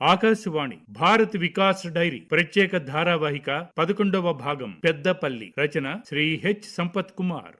Akashvani Bharat Vikas dairy ప్రత్యేక ధారావాహిక పదకొండవ భాగం పెద్దపల్లి రచన శ్రీ హెచ్ సంపత్ కుమార్.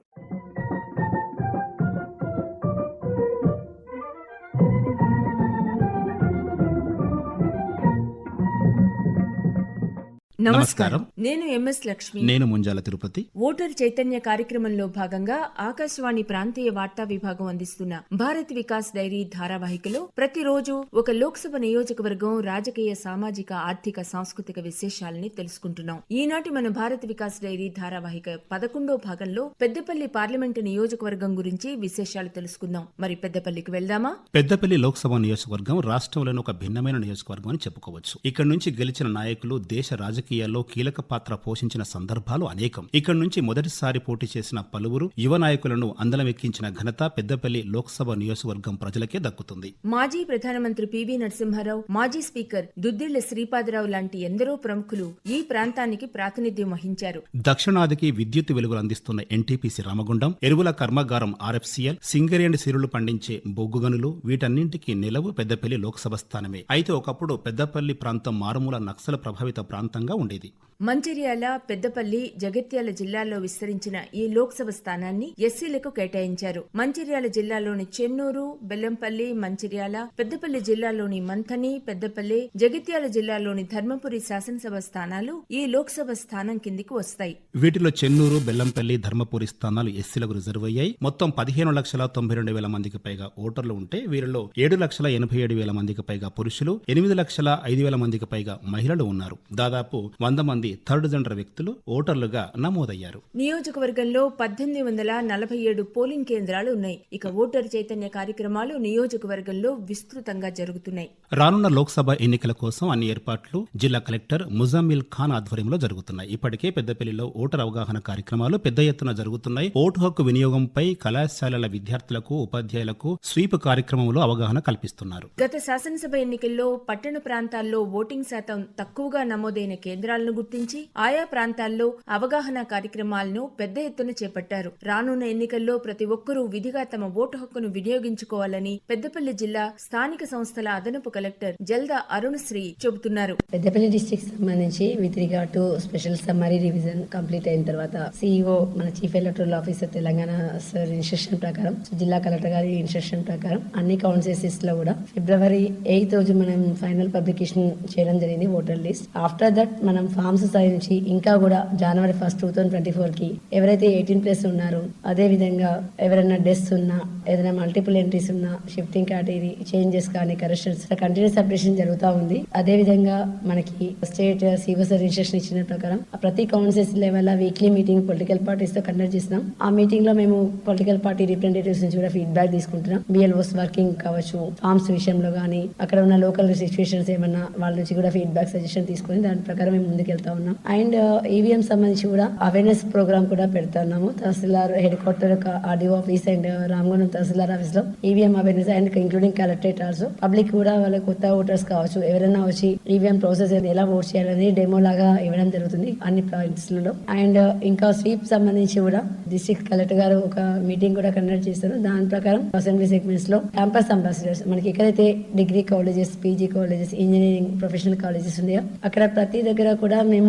నమస్కారం. నేను ఎంఎస్ లక్ష్మి. నేను ముంజాల తిరుపతి. ఓటర్ చైతన్య కార్యక్రమంలో భాగంగా ఆకాశవాణి ప్రాంతీయ వార్తా విభాగం అందిస్తున్న భారత్ వికాస్ డైరీ ధారావాహికలో ప్రతిరోజు ఒక లోక్సభ నియోజకవర్గం రాజకీయ సామాజిక ఆర్థిక సాంస్కృతిక విశేషాలని తెలుసుకుంటున్నాం. ఈనాటి మన భారత్ వికాస్ డైరీ ధారావాహిక పదకొండో భాగంలో పెద్దపల్లి పార్లమెంటు నియోజకవర్గం గురించి విశేషాలు తెలుసుకుందాం. మరి పెద్దపల్లికి వెళ్దామా? పెద్దపల్లి లోక్సభ నియోజకవర్గం రాష్ట్రంలోని ఒక భిన్నమైన నియోజకవర్గం అని చెప్పుకోవచ్చు. ఇక్కడ నుంచి గెలిచిన నాయకులు దేశ రాజకీయాల్లో కీలక పాత్ర పోషించిన సందర్భాలు అనేకం. ఇక్కడ నుంచి మొదటిసారి పోటీ చేసిన పలువురు యువ నాయకులను అందలమెక్కించిన ఘనత పెద్దపల్లి లోక్సభ నియోజకవర్గం ప్రజలకే దక్కుతుంది. మాజీ ప్రధానమంత్రి పివి నరసింహారావు మాజీ స్పీకర్ దుద్దిళ్ళ శ్రీపాదరావు లాంటి ఎందరో ప్రముఖులు ఈ ప్రాంతానికి ప్రాతినిధ్యం వహించారు. దక్షిణాదికి విద్యుత్ వెలుగులు అందిస్తున్న ఎన్టీపీసీ రామగుండం ఎరువుల కర్మాగారం ఆర్ఎఫ్సీఎల్ సింగరేణి సిరులు పండించే బొగ్గు గనులు వీటన్నింటికి నిలవు పెద్దపల్లి లోక్సభ స్థానమే. అయితే ఒకప్పుడు పెద్దపల్లి ప్రాంతం మారుమూల నక్సల ప్రభావిత ప్రాంతంగా ఉండేది మంచిర్యాల పెద్దపల్లి జగిత్యాల జిల్లాల్లో విస్తరించిన ఈ లోక్సభ స్థానాన్ని ఎస్సీలకు కేటాయించారు. మంచిర్యాల జిల్లాలోని చెన్నూరు బెల్లంపల్లి మంచిర్యాల పెద్దపల్లి జిల్లాలోని మంథని పెద్దపల్లి జగిత్యాల జిల్లాలోని ధర్మపురి శాసనసభ స్థానాలు ఈ లోక్సభ స్థానం కిందికి వస్తాయి. వీటిలో చెన్నూరు బెల్లంపల్లి ధర్మపురి స్థానాలు ఎస్సీలకు రిజర్వ్ అయ్యాయి. మొత్తం పదిహేను లక్షల తొంభై రెండు వేల మందికి పైగా ఓటర్లు ఉంటే వీరిలో ఏడు లక్షల ఎనభై ఏడు వేల మందికి పైగా పురుషులు ఎనిమిది లక్షల ఐదు వేల మందికి పైగా మహిళలు ఉన్నారు. దాదాపు వంద మంది థర్డ్ జెండర్ వ్యక్తులు ఓటర్లుగా నమోదయ్యారు. నియోజకవర్గంలో పద్దెనిమిది వందల నలభై ఏడు పోలింగ్ కేంద్రాలు ఉన్నాయి. ఇక ఓటర్ చైతన్య కార్యక్రమాలు నియోజకవర్గంలో విస్తృతంగా జరుగుతున్నాయి. రానున్న లోక్సభ ఎన్నికల కోసం అన్ని ఏర్పాట్లు జిల్లా కలెక్టర్ ముజామిల్ ఖాన్ ఆధ్వర్యంలో జరుగుతున్నాయి. ఇప్పటికే పెద్దపల్లిలో ఓటర్ అవగాహన కార్యక్రమాలు పెద్ద ఎత్తున జరుగుతున్నాయి. ఓటు హక్కు వినియోగంపై కళాశాలల విద్యార్థులకు ఉపాధ్యాయులకు స్వీప్ కార్యక్రమంలో అవగాహన కల్పిస్తున్నారు. గత శాసనసభ ఎన్నికల్లో పట్టణ ప్రాంతాల్లో ఓటింగ్ శాతం తక్కువగా నమోదైన కేంద్రాలను గుర్తించి ఆయా ప్రాంతాల్లో అవగాహన కార్యక్రమాలను పెద్ద ఎత్తున చేపట్టారు. రానున్న ఎన్నికల్లో ప్రతి ఒక్కరూ విధిగా తమ ఓటు హక్కును వినియోగించుకోవాలని పెద్దపల్లి జిల్లా స్థానిక సంస్థల అదనపు కలెక్టర్ జల్దా అరుణ్ శ్రీ చెబుతున్నారు. పెద్దపల్లి డిస్ట్రిక్ట్ సంబంధించి with regard to special summary revision complete అయిన తర్వాత సిఇఓ మన chief electoral officer Telangana sir instruction ప్రకారం జిల్లా కలెక్టర్ గారి ఇన్స్ట్రక్షన్ ప్రకారం అన్ని కౌన్సిల్స్లో కూడా ఫిబ్రవరి ఎయిత్ రోజు మనం ఫైనల్ పబ్లికేషన్ చేయడం జరిగింది ఓటర్ లిస్ట్. ఆఫ్టర్ దట్ మనం ఫామ్స్ సాధించి ఇంకా కూడా January first two thousand twenty ఫోర్కి ఎవరైతే ఎయిటీన్ ప్లస్ ఉన్నారో అదే విధంగా ఎవరైనా డెస్ ఉన్నా ఏదైనా మల్టిపుల్ ఎంట్రీస్ ఉన్నా షిఫ్టింగ్ కేటగిరీ చేంజెస్ కానీ కరెక్షన్స్ కంటిన్యూస్ అప్డేషన్ జరుగుతూ ఉంది. అదే విధంగా మనకి స్టేట్ సివసర్ ఇన్స్ట్రక్షన్ ఇచ్చిన ప్రకారం ప్రతి councils level weekly meeting political పార్టీస్తో conduct చేసినాం ఆ మీటింగ్లో మేము పొలిటికల్ పార్టీ రిప్రజెంటేటివ్స్ నుంచి కూడా ఫీడ్బ్యాక్ తీసుకుంటున్నాం. బిఎల్ఓస్ వర్కింగ్ కావచ్చు ఫార్మ్స్ విషయంలో కానీ అక్కడ ఉన్న లోకల్ సిచ్యువేషన్స్ ఏమన్నా వాళ్ళ నుంచి కూడా ఫీడ్బ్యాక్ సజెషన్ తీసుకొని దాని ప్రకారం మేము ముందుకెళ్తాం. ఉన్నాం అండ్ uh, ఈవీఎం సంబంధించి కూడా అవేర్నెస్ ప్రోగ్రామ్ కూడా పెడుతున్నాము. Tahsildar headquarter RDO office and uh, Ramagundam tahsildar ఆఫీస్లో EVM awareness and including collectorate also public కూడా వాళ్ళ కొత్త ఓటర్స్ కావచ్చు ఎవరైనా వచ్చి ఈవీఎం ప్రాసెస్ ఎలా ఓట్ చేయాలని డెమో లాగా ఇవ్వడం జరుగుతుంది అన్ని ప్రాజెక్ట్స్లలో. అండ్ uh, ఇంకా స్వీప్ సంబంధించి కూడా డిస్ట్రిక్ట్ కలెక్టర్ గారు ఒక మీటింగ్ కూడా కండక్ట్ చేస్తారు. దాని ప్రకారం అసెంబ్లీ సెగ్మెంట్స్లో క్యాంపస్ అంబాసిడర్స్ మనకి ఎక్కడైతే degree colleges PG colleges engineering professional colleges ఉన్నాయో అక్కడ ప్రతి దగ్గర కూడా మేము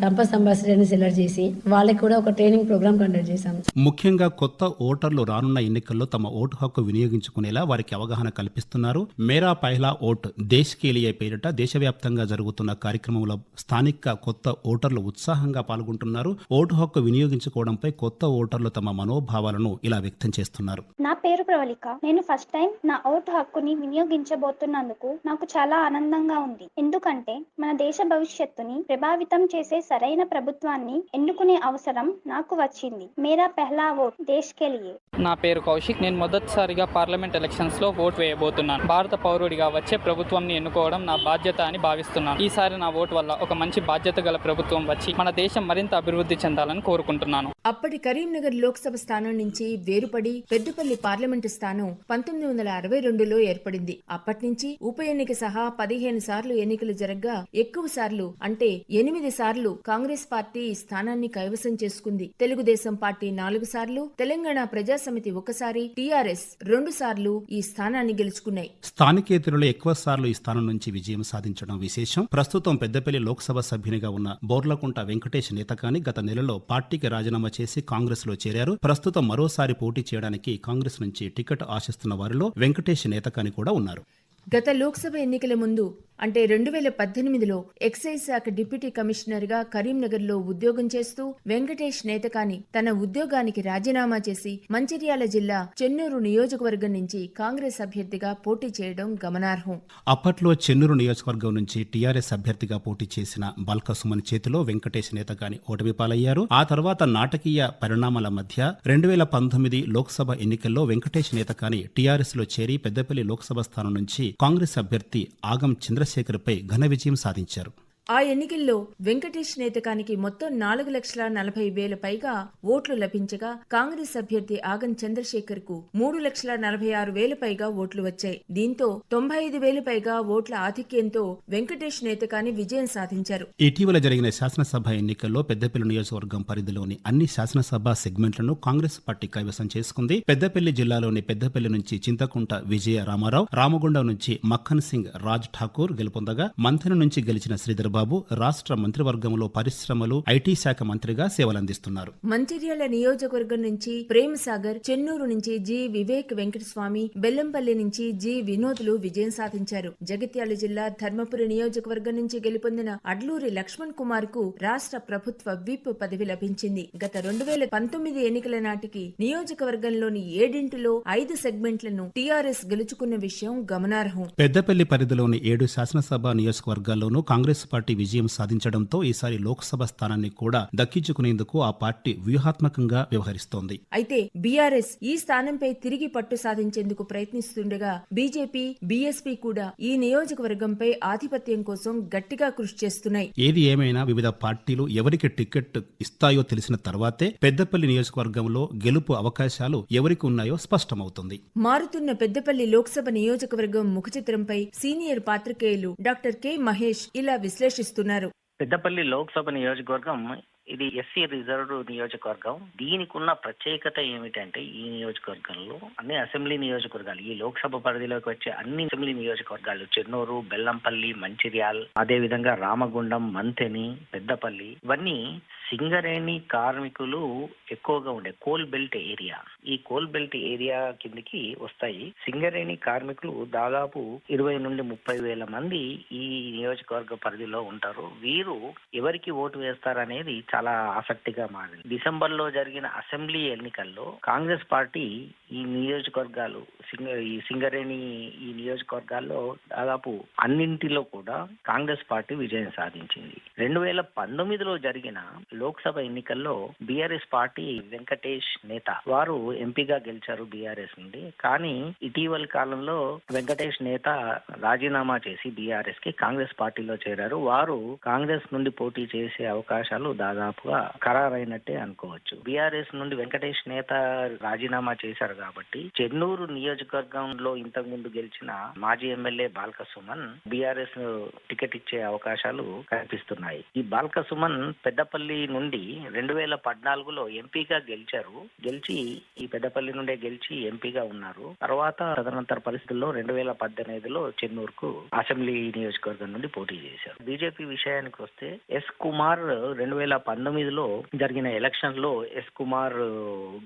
క్యాంపస్ అంబాసిడర్ని సెలెక్ట్ చేసి వాళ్ళకి కూడా ఒక ట్రైనింగ్ ప్రోగ్రామ్ కండక్ట్ చేశాం. ముఖ్యంగా కొత్త ఓటర్లు రానున్న ఎన్నికల్లో తమ ఓటు హక్కు వినియోగించుకునేలా వారికి అవగాహన కల్పిస్తున్నారు. మేరా పహలా ఓట్ దేశ్ కేలియే పేరిట దేశవ్యాప్తంగా జరుగుతున్న కార్యక్రమంలో స్థానిక కొత్త ఓటర్లు ఉత్సాహంగా పాల్గొంటున్నారు. ఓటు హక్కు వినియోగించుకోవడంపై కొత్త ఓటర్లు తమ మనోభావాలను ఇలా వ్యక్తం చేస్తున్నారు. నా పేరు ప్రవళిక. నేను ఫస్ట్ టైం నా ఓటు హక్కుని వినియోగించబోతున్నందుకు నాకు చాలా ఆనందంగా ఉంది. ఎందుకంటే మన దేశ భవిష్యత్తుని ప్రభావితం చేసే సరైన ప్రభుత్వాన్ని ఎన్నుకునే అవసరం నాకు వచ్చింది. మేరా పెహ్లా ఓట్ దేశ్ కే లియే. నా పేరు కౌశిక్. నేను మొదటిసారిగా పార్లమెంట్ ఎలక్షన్స్లో ఓటు వేయబోతున్నాను. భారత పౌరుడిగా వచ్చే ప్రభుత్వంని ఎన్నుకోవడం నా బాధ్యత అని భావిస్తున్నాను. ఈసారి నా ఓటు వల్ల ఒక మంచి బాధ్యత గల ప్రభుత్వం వచ్చి మన దేశం మరింత అభివృద్ధి చెందాలని కోరుకుంటున్నాను. అప్పటి కరీంనగర్ లోక్సభ స్థానం నుంచి వేరుపడి పెద్దపల్లి పార్లమెంటు స్థానం పంతొమ్మిది వందల అరవై రెండులో ఏర్పడింది. అప్పటి నుంచి ఉప ఎన్నిక సహా పదిహేను సార్లు ఎన్నికలు జరగ్గా ఎక్కువ సార్లు అంటే ఎనిమిది సార్లు కాంగ్రెస్ పార్టీ ఈ స్థానాన్ని కైవసం చేసుకుంది. తెలుగుదేశం పార్టీ నాలుగు సార్లు తెలంగాణ ప్రజాసమితి ఒకసారి టీఆర్ఎస్ రెండు సార్లు ఈ స్థానాన్ని గెలుచుకున్నాయి. స్థానికేతరులు ఎక్కువ సార్లు ఈ స్థానం నుంచి విజయం సాధించడం విశేషం. ప్రస్తుతం పెద్దపల్లి లోక్సభ సభ్యునిగా ఉన్న బోర్లకుంట వెంకటేష్ నేతకాని గత నెలలో పార్టీకి రాజీనామా చేసి కాంగ్రెస్లో చేరారు. ప్రస్తుతం మరోసారి పోటీ చేయడానికి కాంగ్రెస్ నుంచి టికెట్ ఆశిస్తున్న వారిలో వెంకటేష్ నేతకాని కూడా ఉన్నారు. గత లోక్సభ ఎన్నికల ముందు అంటే రెండు వేల పద్దెనిమిదిలో ఎక్సైజ్ శాఖ డిప్యూటీ కమిషనర్గా కరీంనగర్లో ఉద్యోగం చేస్తూ వెంకటేష్ నేతకాని తన ఉద్యోగానికి రాజీనామా చేసి మంచిర్యాల జిల్లా చెన్నూరు నియోజకవర్గం నుంచి కాంగ్రెస్ అభ్యర్థిగా పోటీ చేయడం గమనార్హం. అప్పట్లో చెన్నూరు నియోజకవర్గం నుంచి టీఆర్ఎస్ అభ్యర్థిగా పోటీ చేసిన బల్క సుమన్ చేతిలో వెంకటేష్ నేతగాని ఓటమి పాలయ్యారు. ఆ తర్వాత నాటకీయ పరిణామాల మధ్య రెండు వేల పంతొమ్మిది లోక్సభ ఎన్నికల్లో వెంకటేష్ నేతకాని టీఆర్ఎస్లో చేరి పెద్దపల్లి లోక్సభ స్థానం నుంచి కాంగ్రెస్ అభ్యర్థి ఆగం చంద్రశేఖర్పై ఘన విజయం సాధించారు ఆ ఎన్నికల్లో వెంకటేష్ నేతకానికి మొత్తం నాలుగు లక్షల నలభై వేల పైగా ఓట్లు లభించగా కాంగ్రెస్ అభ్యర్థి ఆగం చంద్రశేఖర్కు మూడు లక్షల నలభై ఆరు వేల పైగా ఓట్లు వచ్చాయి. దీంతో తొంభై ఐదు వేల పైగా ఓట్ల ఆధిక్యంతో వెంకటేష్ నేతకాని విజయం సాధించారు. ఇటీవల జరిగిన శాసనసభ ఎన్నికల్లో పెద్దపల్లి నియోజకవర్గం పరిధిలోని అన్ని శాసనసభ సెగ్మెంట్లను కాంగ్రెస్ పార్టీ కైవసం చేసుకుంది. పెద్దపల్లి జిల్లాలోని పెద్దపల్లి నుంచి చింతకుంట విజయ రామారావు రామగుండం నుంచి మక్కన్ సింగ్ రాజ్ ఠాకూర్ గెలుపొందగా మంథన నుంచి గెలిచిన శ్రీధర్ బాబు రాష్ట్ర మంత్రివర్గంలో పరిశ్రమలు ఐటీ శాఖ మంత్రిగా సేవలందిస్తున్నారు. మంచిర్యాల నియోజకవర్గం నుంచి ప్రేమ్ సాగర్ చెన్నూరు నుంచి జి వివేక్ వెంకటస్వామి బెల్లంపల్లి నుంచి జి వినోద్లు విజయం సాధించారు. జగిత్యాల జిల్లా ధర్మపురి నియోజకవర్గం నుంచి గెలుపొందిన అడ్లూరి లక్ష్మణ్ కుమార్కు రాష్ట్ర ప్రభుత్వ విప్ పదవి లభించింది. గత రెండు వేల పంతొమ్మిది ఎన్నికల నాటికి నియోజకవర్గంలోని ఏడింటిలో ఐదు సెగ్మెంట్లను టీఆర్ఎస్ గెలుచుకున్న విషయం గమనార్హం. పెద్దపల్లి పరిధిలోని ఏడు శాసనసభ నియోజకవర్గాల్లోనూ కాంగ్రెస్ పార్టీ విజయం సాధించడంతో ఈసారి లోక్సభ స్థానాన్ని కూడా దక్కించుకునేందుకు ఆ పార్టీ వ్యూహాత్మకంగా వ్యవహరిస్తోంది. అయితే బీఆర్ఎస్ ఈ స్థానంపై తిరిగి పట్టు సాధించేందుకు ప్రయత్నిస్తుండగా బీజేపీ బీఎస్పీ కూడా ఈ నియోజకవర్గంపై ఆధిపత్యం కోసం గట్టిగా కృషి చేస్తున్నాయి. ఏది ఏమైనా వివిధ పార్టీలు ఎవరికి టికెట్ ఇస్తాయో తెలిసిన తర్వాతే పెద్దపల్లి నియోజకవర్గంలో గెలుపు అవకాశాలు ఎవరికి ఉన్నాయో స్పష్టమవుతుంది. మారుతున్న పెద్దపల్లి లోక్సభ నియోజకవర్గం ముఖచిత్రంపై సీనియర్ పాత్రికేయులు డాక్టర్ కె మహేష్ ఇలా విశ్లేషిస్తున్నారు పెద్దపల్లి లోక్సభ నియోజకవర్గం ఇది ఎస్సీ రిజర్వ్డ్ నియోజకవర్గం. దీనికి ఉన్న ప్రత్యేకత ఏమిటంటే ఈ నియోజకవర్గంలో అన్ని అసెంబ్లీ నియోజకవర్గాలు ఈ లోక్సభ పరిధిలోకి వచ్చే అన్ని అసెంబ్లీ నియోజకవర్గాలు చెన్నూరు బెల్లంపల్లి మంచిర్యాల్ అదే విధంగా రామగుండం మంతెని పెద్దపల్లి ఇవన్నీ సింగరేణి కార్మికులు ఎక్కువగా ఉండే కోల్ బెల్ట్ ఏరియా. ఈ కోల్ బెల్ట్ ఏరియా కిందికి వస్తాయి. సింగరేణి కార్మికులు దాదాపు ఇరవై నుండి ముప్పై వేల మంది ఈ నియోజకవర్గ పరిధిలో ఉంటారు. వీరు ఎవరికి ఓటు వేస్తారనేది చాలా ఆసక్తిగా మారింది. డిసెంబర్లో జరిగిన అసెంబ్లీ ఎన్నికల్లో కాంగ్రెస్ పార్టీ ఈ నియోజకవర్గాలు సింగ ఈ సింగరేణి ఈ నియోజకవర్గాల్లో దాదాపు అన్నింటిలో కూడా కాంగ్రెస్ పార్టీ విజయం సాధించింది. రెండు వేల పంతొమ్మిదిలో జరిగిన లోక్సభ ఎన్నికల్లో బీఆర్ఎస్ పార్టీ వెంకటేష్ నేత వారు ఎంపీగా గెలిచారు బీఆర్ఎస్ నుండి. కానీ ఇటీవల కాలంలో వెంకటేష్ నేత రాజీనామా చేసి బీఆర్ఎస్కి కాంగ్రెస్ పార్టీలో చేరారు. వారు కాంగ్రెస్ నుండి పోటీ చేసే అవకాశాలు దాదాపుగా ఖరారైనట్టే అనుకోవచ్చు. బీఆర్ఎస్ నుండి వెంకటేష్ నేత రాజీనామా చేశారు కాబట్టి చెన్నూరు నియోజకవర్గంలో ఇంతకు ముందు గెలిచిన మాజీ MLA Balka Suman BRS ticket ఇచ్చే అవకాశాలు కనిపిస్తున్నాయి. ఈ బాల్క సుమన్ పెద్దపల్లి నుండి రెండు వేల పద్నాలుగులో ఎంపీగా గెలిచారు. గెలిచి ఈ పెద్దపల్లి నుండే గెలిచి ఎంపీగా ఉన్నారు. తర్వాత తదనంతర పరిస్థితుల్లో రెండు వేల పద్దెనిమిదిలో చెన్నూరుకు అసెంబ్లీ నియోజకవర్గం నుండి పోటీ చేశారు. బీజేపీ విషయానికి వస్తే ఎస్ కుమార్ రెండు వేల పంతొమ్మిదిలో జరిగిన ఎలక్షన్లో ఎస్ కుమార్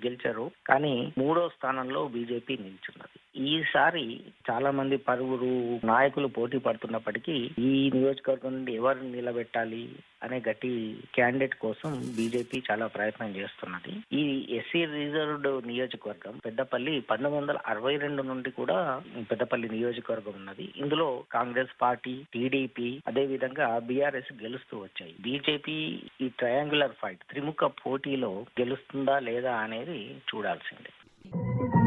గెలిచారు. కానీ మూడో స్థానంలో బీజేపీ నిల్చున్నది. ఈసారి చాలా మంది పలువురు నాయకులు పోటీ పడుతున్నప్పటికీ ఈ నియోజకవర్గం నుండి ఎవరిని నిలబెట్టాలి అనే గట్టి క్యాండిడేట్ కోసం బీజేపీ చాలా ప్రయత్నం చేస్తున్నది. ఈ ఎస్సీ రిజర్వ్డ్ నియోజకవర్గం పెద్దపల్లి పంతొమ్మిది వందల అరవై రెండు నుండి కూడా పెద్దపల్లి నియోజకవర్గం ఉన్నది. ఇందులో కాంగ్రెస్ పార్టీ టీడీపీ అదే విధంగా బీఆర్ఎస్ గెలుస్తూ వచ్చాయి. బీజేపీ ఈ ట్రయాంగులర్ ఫైట్ త్రిముఖ పోటీలో గెలుస్తుందా లేదా అనేది చూడాల్సిందే. Thank you.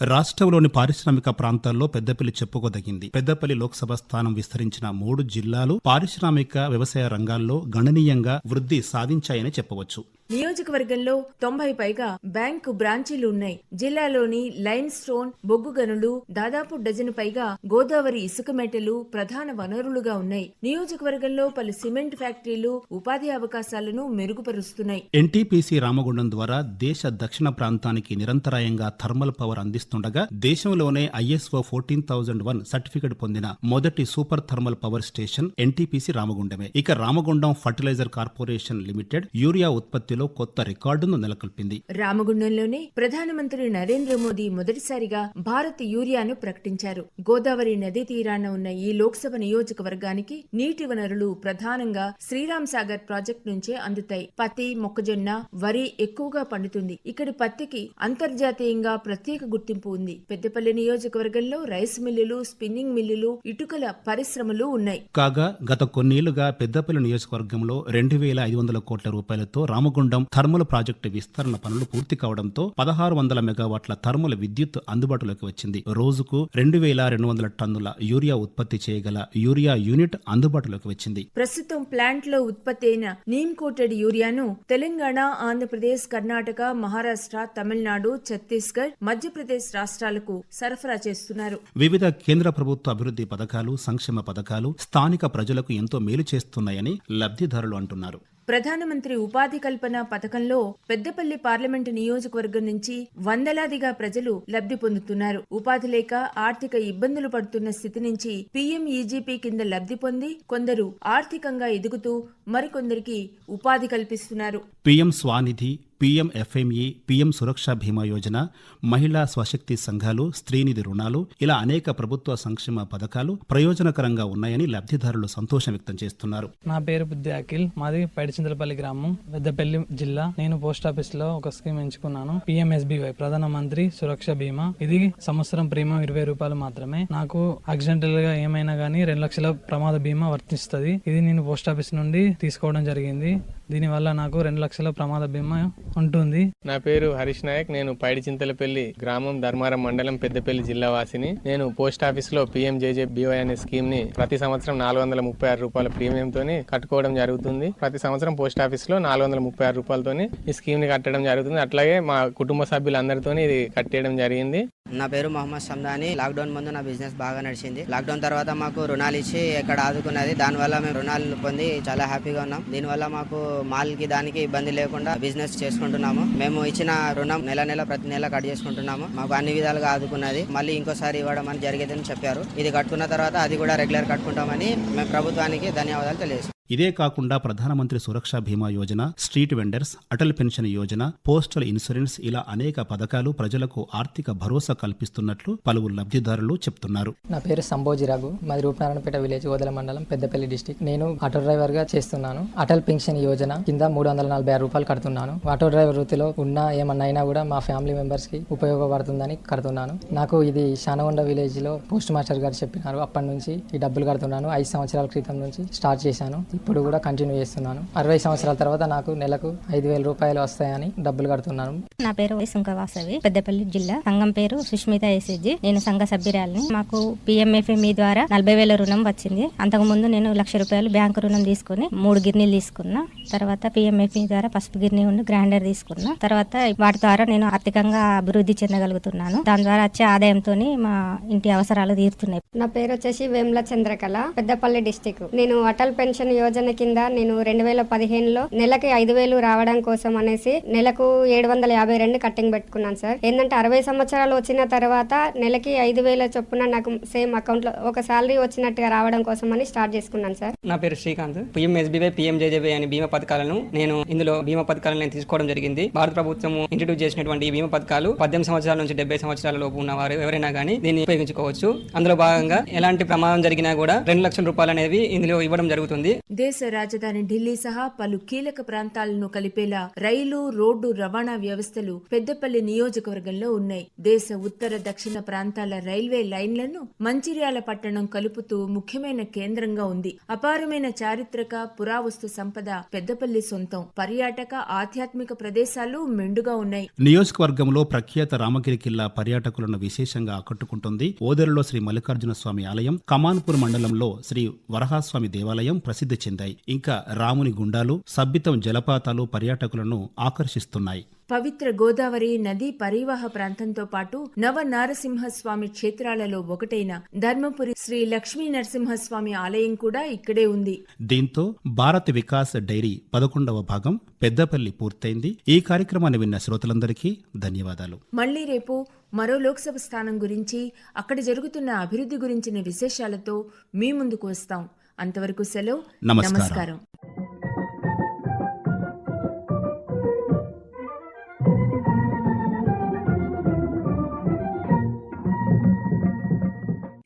రాష్ట్రంలోని పారిశ్రామిక ప్రాంతాల్లో పెద్దపల్లి చెప్పుకోదగింది. పెద్దపల్లి లోక్సభ స్థానం విస్తరించిన మూడు జిల్లాలు పారిశ్రామిక వ్యవసాయ రంగాల్లో గణనీయంగా వృద్ధి సాధించాయని చెప్పవచ్చు. నియోజకవర్గంలో తొంభై పైగా బ్యాంకు బ్రాంచీలు ఉన్నాయి. జిల్లాలోని లైన్ స్టోన్ బొగ్గు గనులు దాదాపు డజను పైగా గోదావరి ఇసుక మెటలు ప్రధాన వనరులుగా ఉన్నాయి. నియోజకవర్గంలో పలు సిమెంట్ ఫ్యాక్టరీలు ఉపాధి అవకాశాలను మెరుగుపరుస్తున్నాయి. ఎన్టీపీసీ రామగుండం ద్వారా దేశ దక్షిణ ప్రాంతానికి నిరంతరాయంగా థర్మల్ పవర్ అందిస్తుండగా దేశంలోనే ISO fourteen thousand one certificate పొందిన మొదటి super thermal power station NTPC రామగుండమే. ఇక Ramagundam fertiliser corporation limited urea ఉత్పత్తిలో కొత్త రికార్డును నెలకొల్పింది. రామగుండంలోనే ప్రధానమంత్రి నరేంద్ర మోదీ మొదటిసారిగా భారత్ యూరియాను ప్రకటించారు. గోదావరి నదీ తీరాన ఉన్న ఈ లోక్సభ నియోజకవర్గానికి నీటి వనరులు ప్రధానంగా శ్రీరామ్ సాగర్ ప్రాజెక్టు నుంచే అందుతాయి. పత్తి మొక్కజొన్న వరి ఎక్కువగా పండుతుంది. ఇక్కడి పత్తికి అంతర్జాతీయంగా ప్రత్యేక గుర్తింపు ఉంది. పెద్దపల్లి నియోజకవర్గంలో రైస్ మిల్లులు స్పిన్నింగ్ మిల్లులు ఇటుకల పరిశ్రమలు ఉన్నాయి. కాగా గత కొన్నేళ్ళుగా పెద్దపల్లి నియోజకవర్గంలో రెండు వేల ఐదు వందల కోట్ల రూపాయలతో రామగుండం థర్మల్ ప్రాజెక్టు విస్తరణ పనులు పూర్తి కావడంతో పదహారు వందల మెగావాట్ల థర్మల్ విద్యుత్ అందుబాటులోకి వచ్చింది. రోజుకు రెండు వేల రెండు వందల టన్నుల యూరియా ఉత్పత్తి చేయగల యూరియా యూనిట్ అందుబాటులోకి వచ్చింది. ప్రస్తుతం ప్లాంట్లో ఉత్పత్తి అయిన నీమ్ కోటెడ్ యూరియాను తెలంగాణ ఆంధ్రప్రదేశ్ కర్ణాటక మహారాష్ట్ర తమిళనాడు ఛత్తీస్గఢ్ మధ్యప్రదేశ్ రాష్ట్రాలకు సరఫరా చేస్తున్నారు. వివిధ కేంద్ర ప్రభుత్వ అభివృద్ధి పథకాలు సంక్షేమ పథకాలు స్థానిక ప్రజలకు ఎంతో మేలు చేస్తున్నాయని లబ్ధిదారులు అంటున్నారు. ప్రధానమంత్రి ఉపాధి కల్పన పథకంలో పెద్దపల్లి పార్లమెంటు నియోజకవర్గం నుంచి వందలాదిగా ప్రజలు లబ్ధి పొందుతున్నారు. ఉపాధి లేక ఆర్థిక ఇబ్బందులు పడుతున్న స్థితి నుంచి పీఎంఈజీపీ కింద లబ్ధి పొంది కొందరు ఆర్థికంగా ఎదుగుతూ మరికొందరికి ఉపాధి కల్పిస్తున్నారు. PM Svanidhi PM FME PM Suraksha Bima Yojana మహిళా స్వశక్తి సంఘాలు స్త్రీనిధి రుణాలు ఇలా అనేక ప్రభుత్వ సంక్షేమ పథకాలు ప్రయోజనకరంగా ఉన్నాయని లబ్ధిదారులు సంతోషం వ్యక్తం చేస్తున్నారు. నా పేరు బుద్ధి అఖిల్ మాది పైడిచింతలపల్లి గ్రామం పెద్దపల్లి జిల్లా. నేను పోస్ట్ ఆఫీస్లో ఒక స్కీమ్ ఎంచుకున్నాను పిఎంఎస్బివై ప్రధాన మంత్రి సురక్ష బీమా ఇది సంవత్సరం ప్రీమియం ఇరవై రూపాయలు మాత్రమే. నాకు యాక్సిడెంటల్గా ఏమైనా గానీ రెండు లక్షల ప్రమాద బీమా వర్తిస్తుంది. ఇది నేను పోస్ట్ ఆఫీస్ నుండి తీసుకోవడం జరిగింది. దీనివల్ల నాకు రెండు లక్షల ప్రమాద బీమా ఉంటుంది. నా పేరు హరీష్ నాయక్. నేను పైడి చింతలపల్లి గ్రామం ధర్మారం మండలం పెద్దపల్లి జిల్లా వాసిని. నేను పోస్ట్ ఆఫీస్లో పిఎంజేజే బివై అనే స్కీమ్ని ప్రతి సంవత్సరం నాలుగు వందల ముప్పై ఆరు రూపాయల ప్రీమియం తోని కట్టుకోవడం జరుగుతుంది. ప్రతి సంవత్సరం పోస్ట్ ఆఫీస్లో నాలుగు వందల ముప్పై ఆరు రూపాయలతోని ఈ స్కీమ్ని కట్టడం జరుగుతుంది. అట్లాగే మా కుటుంబ సభ్యులందరితో ఇది కట్టేయడం జరిగింది. నా పేరు మొహమ్మద్ షమ్దాని లాక్డౌన్ ముందు నా బిజినెస్ బాగా నడిచింది. లాక్డౌన్ తర్వాత మాకు రుణాలు ఇచ్చి ఎక్కడ ఆదుకున్నది. దానివల్ల మేము రుణాలు పొంది చాలా హ్యాపీగా ఉన్నాం. దీనివల్ల మాకు మాల్కి దానికి ఇబ్బంది లేకుండా బిజినెస్ చేసుకుంటున్నాము. మేము ఇచ్చిన రుణం నెల నెల ప్రతి నెల కట్ చేసుకుంటున్నాము. మాకు అన్ని విధాలుగా ఆదుకున్నది. మళ్ళీ ఇంకోసారి ఇవ్వడం అని జరిగేదని చెప్పారు. ఇది కట్టుకున్న తర్వాత అది కూడా రెగ్యులర్ కట్టుకుంటామని మేము ప్రభుత్వానికి ధన్యవాదాలు తెలియజేస్తాం ఇదే కాకుండా Pradhan Mantri Suraksha Bima Yojana street vendors Atal pension Yojana postal insurance ఇలా అనేక పథకాలు ప్రజలకు ఆర్థిక భరోసా కల్పిస్తున్నట్లు పలువురు లబ్ధిదారులు చెప్తున్నారు. నా పేరు సంభోజీ రఘు. మాది రూపనారాయణపేట విలేజ్ వదల మండలం పెద్దపల్లి డిస్టిక్. నేను ఆటో డ్రైవర్గా చేస్తున్నాను. అటల్ పెన్షన్ యోజన కింద మూడు వందల నలభై ఆరు రూపాయలు కడుతున్నాను. ఆటో డ్రైవర్ వృత్తిలో ఉన్న ఏమన్నా అయినా కూడా మా ఫ్యామిలీ మెంబర్స్కి ఉపయోగపడుతుందని కడుతున్నాను. నాకు ఇది శానగొండ విలేజ్లో పోస్ట్ మాస్టర్ గారు చెప్పినారు. అప్పటి నుంచి ఈ డబ్బులు కడుతున్నాను. ఐదు సంవత్సరాల క్రితం నుంచి స్టార్ట్ చేశాను. ఇప్పుడు కూడా కంటిన్యూ చేస్తున్నాను. అరవై సంవత్సరాల తర్వాత నాకు నెలకు ఐదు వేల రూపాయలు వస్తాయని డబ్బులు కడుతున్నాను. నా పేరు సుంక వాసవి పెద్దపల్లి జిల్లా. సంఘం పేరు సుష్మిత ఎస్ఎస్జి నేను సంఘ సభ్యురాలిని. మాకు పిఎంఎఫ్ఎంఈ ద్వారా నలభై వేల రుణం వచ్చింది. అంతకుముందు నేను లక్ష రూపాయలు బ్యాంకు రుణం తీసుకుని మూడు గిర్నీలు తీసుకున్నా. తర్వాత పిఎంఎఫ్ఈ ద్వారా పసుపు గిర్నీ ఉండి గ్రైండర్ తీసుకున్నా. తర్వాత వాటి ద్వారా నేను ఆర్థికంగా అభివృద్ధి చెందగలుగుతున్నాను. దాని ద్వారా వచ్చే ఆదాయంతో మా ఇంటి అవసరాలు తీరుతున్నాయి. నా పేరు వచ్చేసి వేముల చంద్రకళ పెద్దపల్లి డిస్టిక్ నేను అటల్ పెన్షన్ యోజన కింద నేను రెండు వేల పదిహేనులో నెలకి ఐదు వేలు రావడం కోసం అనేసి నెలకు ఏడు వందల యాభై రెండు కట్టింగ్ పెట్టుకున్నాను సార్. ఏంటంటే అరవై సంవత్సరాలు వచ్చిన తర్వాత నెలకి ఐదు వేల చొప్పున నాకు సేమ్ అకౌంట్లో ఒక శాలరీ వచ్చినట్టుగా రావడం కోసం అని స్టార్ట్ చేసుకున్నాను సార్. నా పేరు శ్రీకాంత్. పిఎంఎస్బీవై పిఎంజేజేబీ అనే బీమా పథకాలను నేను ఇందులో బీమా పథకాలను నేను తీసుకోవడం జరిగింది. భారత ప్రభుత్వం ఇంట్రడ్యూస్ చేసినటువంటి ఈ బీమా పథకాలు పద్దెనిమిది సంవత్సరాల నుంచి డెబ్బై సంవత్సరాల లోపు ఉన్నవారు ఎవరైనా కానీ దీన్ని ఉపయోగించుకోవచ్చు. అందులో భాగంగా ఎలాంటి ప్రమాదం జరిగినా కూడా రెండు లక్షల రూపాయలు అనేవి ఇందులో ఇవ్వడం జరుగుతుంది. దేశ రాజధాని ఢిల్లీ సహా పలు కీలక ప్రాంతాలను కలిపేలా రైలు రోడ్డు రవాణా వ్యవస్థలు పెద్దపల్లి నియోజకవర్గంలో ఉన్నాయి. దేశ ఉత్తర దక్షిణ ప్రాంతాల రైల్వే లైన్లను మంచిర్యాల పట్టణం కలుపుతూ ముఖ్యమైన కేంద్రంగా ఉంది. అపారమైన చారిత్రక పురావస్తు సంపద పెద్దపల్లి సొంతం. పర్యాటక ఆధ్యాత్మిక ప్రదేశాలు మెండుగా ఉన్నాయి. నియోజకవర్గంలో ప్రఖ్యాత రామగిరి కిల్లా పర్యాటకులను విశేషంగా ఆకట్టుకుంటుంది ఓదెరలో శ్రీ మల్లికార్జున స్వామి ఆలయం కమాన్పూర్ మండలంలో శ్రీ వరహాస్వామి దేవాలయం ప్రసిద్ధి చెందాయి ఇంకా రాముని గుండాలు సబ్బితం జలపాతాలు పర్యాటకులను ఆకర్షిస్తున్నాయి. పవిత్ర గోదావరి నదీ పరివాహ ప్రాంతంతో పాటు నవ నారసింహస్వామి క్షేత్రాలలో ఒకటైన ధర్మపురి శ్రీ లక్ష్మీ నరసింహస్వామి ఆలయం కూడా ఇక్కడే ఉంది. దీంతో భారత్ వికాస్ డైరీ పదకొండవ భాగం పెద్దపల్లి పూర్తయింది. ఈ కార్యక్రమాన్ని విన్న శ్రోతలందరికీ ధన్యవాదాలు. మళ్ళీ రేపు మరో లోక్సభ స్థానం గురించి అక్కడ జరుగుతున్న అభివృద్ధి గురించిన విశేషాలతో మీ ముందుకు వస్తాం. అంతవరకు సెలవు. నమస్కారం. నమస్కారం.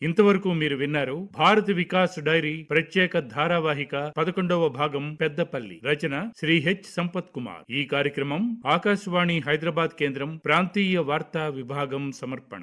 ఇంతవరకు మీరు విన్నారు భారత్ వికాస్ డైరీ ప్రత్యేక ధారావాహిక పదకొండవ భాగం పెద్దపల్లి. రచన శ్రీ హెచ్ సంపత్ కుమార్. ఈ కార్యక్రమం ఆకాశవాణి హైదరాబాద్ కేంద్రం ప్రాంతీయ వార్తా విభాగం సమర్పణ.